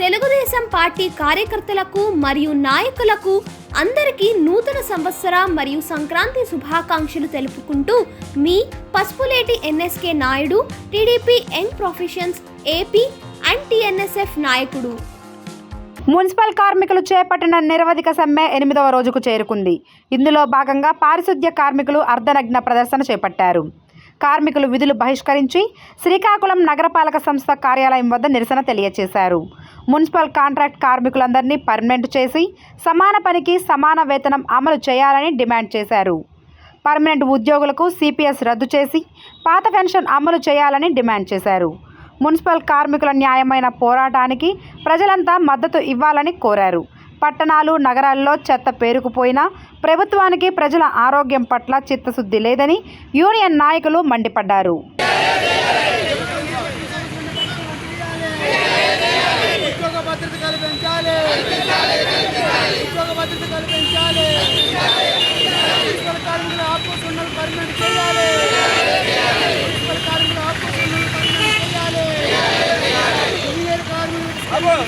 Telugu Desam party కార్యకర్తలకు మరియు నాయకులకు అందరికీ నూతన సంవత్సర మరియు సంక్రాంతి శుభాకాంక్షలు తెలుపుకుంటూ మీ Pasupuleti NSK Naidu TDP young professions AP and TNSF నాయకుడు. మున్సిపల్ కార్మికులు చేపట్టిన నిరవధిక సమ్మె ఎనిమిదవ రోజుకు చేరుకుంది. ఇందులో భాగంగా పారిశుద్ధ్య కార్మికులు అర్ధనగ్న ప్రదర్శన చేపట్టారు. కార్మికులు విధులు బహిష్కరించి శ్రీకాకుళం నగరపాలక సంస్థ కార్యాలయం వద్ద నిరసన తెలియజేశారు మున్సిపల్ కాంట్రాక్ట్ కార్మికులందరినీ పర్మనెంట్ చేసి సమాన పనికి సమాన వేతనం అమలు చేయాలని డిమాండ్ చేశారు. పర్మనెంట్ ఉద్యోగులకు సిపిఎస్ రద్దు చేసి పాత పెన్షన్ అమలు చేయాలని డిమాండ్ చేశారు. మున్సిపల్ కార్మికుల న్యాయమైన పోరాటానికి ప్రజలంతా మద్దతు ఇవ్వాలని కోరారు. పట్టణాలు నగరాల్లో చెత్త పేరుకుపోయినా ప్రభుత్వానికి ప్రజల ఆరోగ్యం పట్ల చిత్తశుద్ధి లేదని యూనియన్ నాయకులు మండిపడ్డారు ఉద్యోగ భద్రత కల్పించాలి ఉద్యోగ భద్రత కల్పించాలి మున్సిపల్ కార్మికుల ఆత్మ సున్నలు పర్మనెంట్ చేయాలి మున్సిపల్ కార్మికుల ఆత్మ సున్నలు పర్మనెంట్ చేయాలి ఇంజనీర్ కార్మికులు చేయాలి మున్సిపల్ కార్మికులు చేయాలి ఇంజనీర్ కార్మికులు చేయాలి ఇంజనీర్ కార్మికులు చేయాలి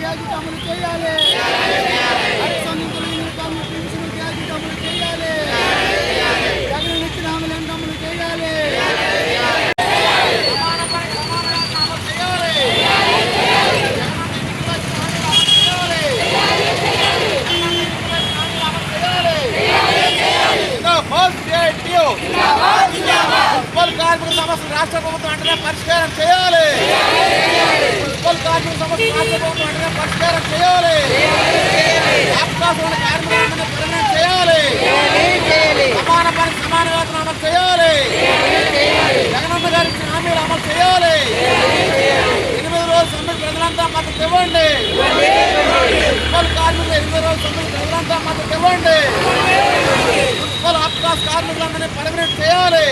గ్యాజెట్ అమలు చేయాలి గ్యాజెట్ అమలు చేయాలి. జగన్ ఇచ్చిన హామీలు అమలు చేయాలి. సమాన కార్మిక సమస్య రాష్ట్ర ప్రభుత్వం అంటే పరిష్కారం చేయాలి. మున్సిపల్ కార్మిక సమస్య వెంటనే పరిష్కారం చేయాలి. అవకాశం ఉన్న కార్మికులందరినీ చేయాలి. సమాన పని సమాన వేతనం అమలు చేయాలి. జగనన్న గారు హామీలు అమలు చేయాలి. ఎనిమిది రోజులు సమ్మెకు ప్రజలంతా మద్దతు ఇవ్వండి. మున్సిపల్ కార్మికులు ఎనిమిది రోజులు ప్రజలంతా మద్దతు ఇవ్వండి. మున్సిపల్ కార్మికులందరినీ పర్మనెంట్ చేయాలి.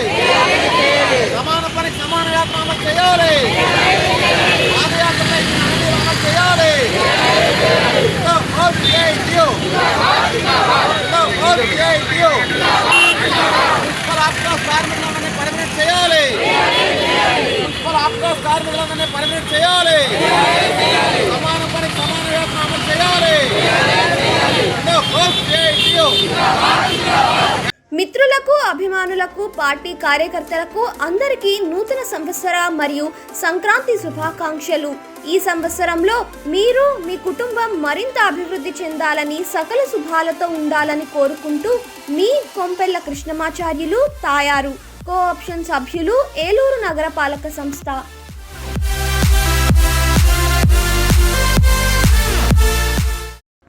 సమాన పనికి సమాన అమలు చేయాలి పాదయాత్రలో ఇచ్చిన హామీలు అమలు చేయాలి The vote gave you. The vote gave you. Municipal APCOS కార్మికులందరినీ permanent చేయాలి మున్సిపల్ అప్కాస్ కార్మికులందరినీ పరిమితి చేయాలి. సమాన పని సమాన చేయాలి. మిత్రులకు అభిమానులకు పార్టీ కార్యకర్తలకు అందరికీ నూతన సంవత్సర మరియు సంక్రాంతి శుభాకాంక్షలు. ఈ సంవత్సరంలో మీరు మీ కుటుంబం మరింత అభివృద్ధి చెందాలని సకల శుభాలతో ఉండాలని కోరుకుంటూ మీ కొంపెల్ల కృష్ణమాచార్యులు తాయారు కో ఆప్షన్ సభ్యులు ఏలూరు నగరపాలక సంస్థ.